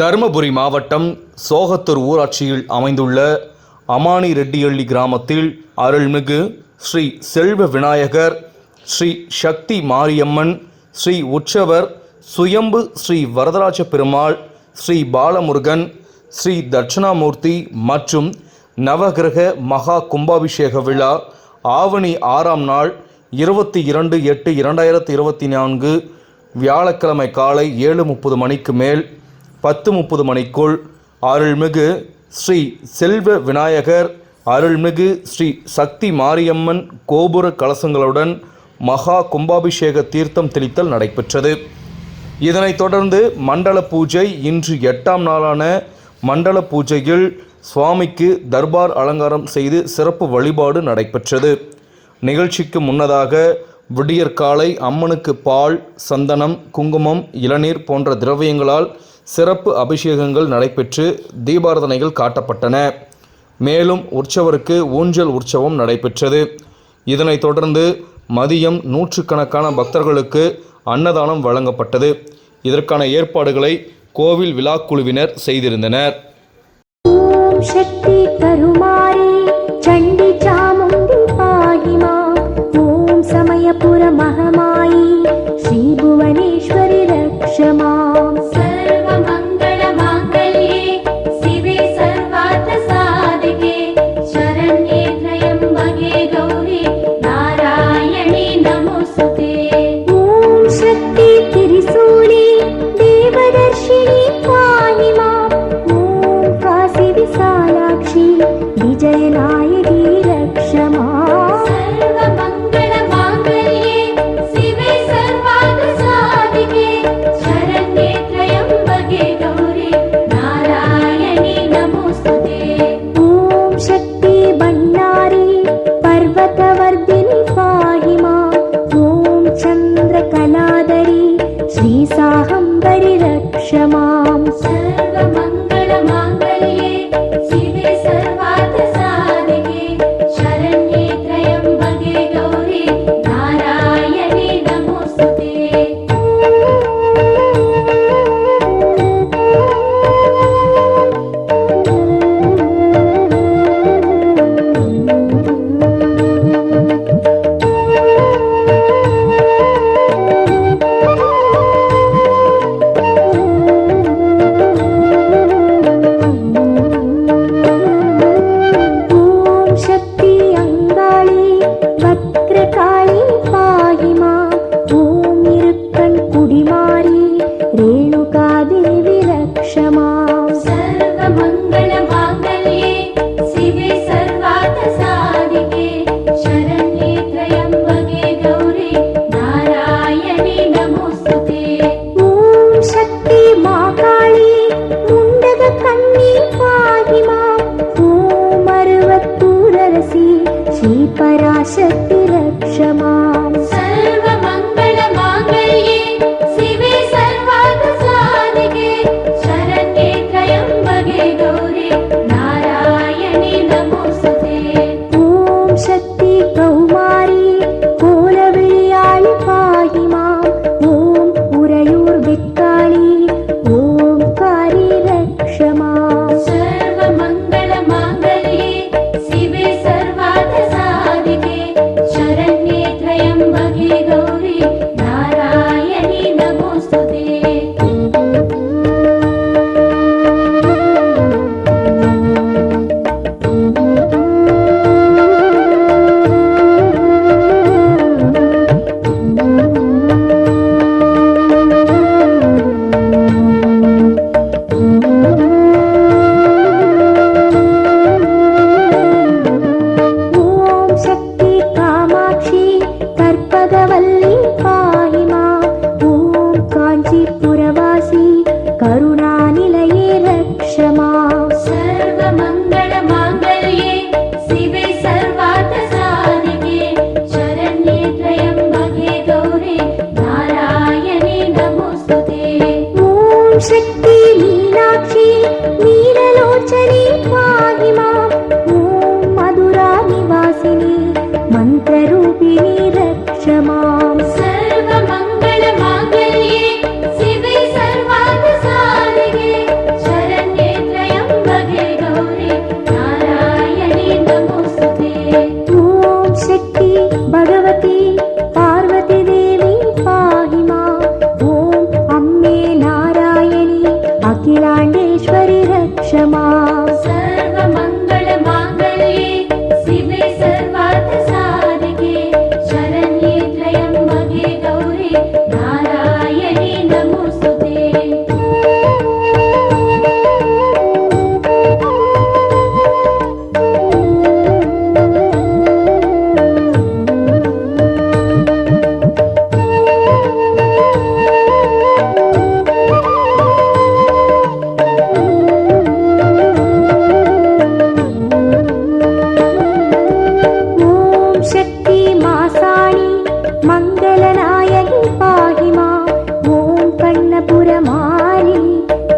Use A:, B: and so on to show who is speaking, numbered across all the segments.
A: தருமபுரி மாவட்டம் சோகத்தூர் ஊராட்சியில் அமைந்துள்ள அமானி ரெட்டியள்ளி கிராமத்தில் அருள்மிகு ஸ்ரீ செல்வ விநாயகர் ஸ்ரீ சக்தி மாரியம்மன் ஸ்ரீ உற்சவர் சுயம்பு ஸ்ரீ வரதராஜ பெருமாள் ஸ்ரீ பாலமுருகன் ஸ்ரீ தட்சிணாமூர்த்தி மற்றும் நவகிரக மகா கும்பாபிஷேக விழா ஆவணி ஆறாம் நாள் இருபத்தி இரண்டு எட்டு இரண்டாயிரத்தி இருபத்தி நான்கு வியாழக்கிழமை காலை ஏழு முப்பது மணிக்கு மேல் பத்து முப்பது மணிக்குள் அருள்மிகு ஸ்ரீ செல்வ விநாயகர் அருள்மிகு ஸ்ரீ சக்தி மாரியம்மன் கோபுர கலசங்களுடன் மகா கும்பாபிஷேக தீர்த்தம் தெளித்தல் நடைபெற்றது. இதனைத் தொடர்ந்து மண்டல பூஜை இன்று எட்டாம் நாளான மண்டல பூஜையில் சுவாமிக்கு தர்பார் அலங்காரம் செய்து சிறப்பு வழிபாடு நடைபெற்றது. நிகழ்ச்சிக்கு முன்னதாக விடியற்காலை அம்மனுக்கு பால் சந்தனம் குங்குமம் இளநீர் போன்ற திரவியங்களால் சிறப்பு அபிஷேகங்கள் நடைபெற்று தீபாரதனைகள் காட்டப்பட்டன. மேலும் உற்சவருக்கு ஊஞ்சல் உற்சவம் நடைபெற்றது. இதனைத் தொடர்ந்து மதியம் நூற்றுக்கணக்கான பக்தர்களுக்கு அன்னதானம் வழங்கப்பட்டது. இதற்கான ஏற்பாடுகளை கோவில் விழாக்குழுவினர் செய்திருந்தனர்.
B: சக்தி தருமாறே 你谢。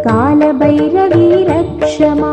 B: कालभैरवी रक्षमा